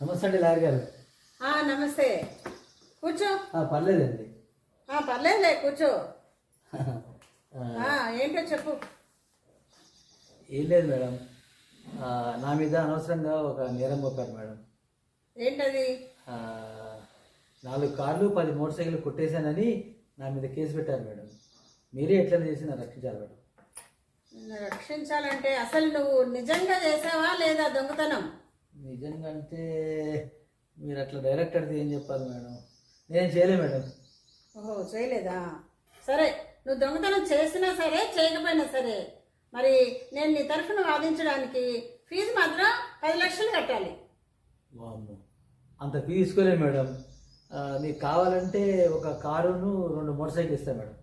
నమస్తే అండి లాయర్ గారు. నమస్తే. కూర్చో. పర్లేదండి. పర్లేదులే కూర్చో. ఏంటో చెప్పు. ఏం లేదు మేడం. నా మీద అనవసరంగా ఒక నేరం మోపారు మేడం. ఏంటది? నాలుగు కార్లు పది మోటార్ సైకిల్ కొట్టేశానని నా మీద కేసు పెట్టారు మేడం. మీరే ఎట్లా చేసి నన్ను రక్షించాలి మేడం. రక్షించాలంటే అసలు నువ్వు నిజంగా చేసావా లేదా దొంగతనం? నిజంగా అంటే మీరు అట్లా డైరెక్ట్ అడితే ఏం చెప్పాలి మేడం? నేను చేయలే మేడం. ఓహో చేయలేదా? సరే నువ్వు దొంగతనం చేసినా సరే చేయకపోయినా సరే మరి నేను నీ తరఫున వాదించడానికి ఫీజు మాత్రం పది లక్షలు కట్టాలి. వామ్మో అంత ఫీ తీసుకోలే మేడం. ఆ, మీకు కావాలంటే ఒక కారును రెండు మోటార్ సైకిల్ ఇస్తాను మేడం.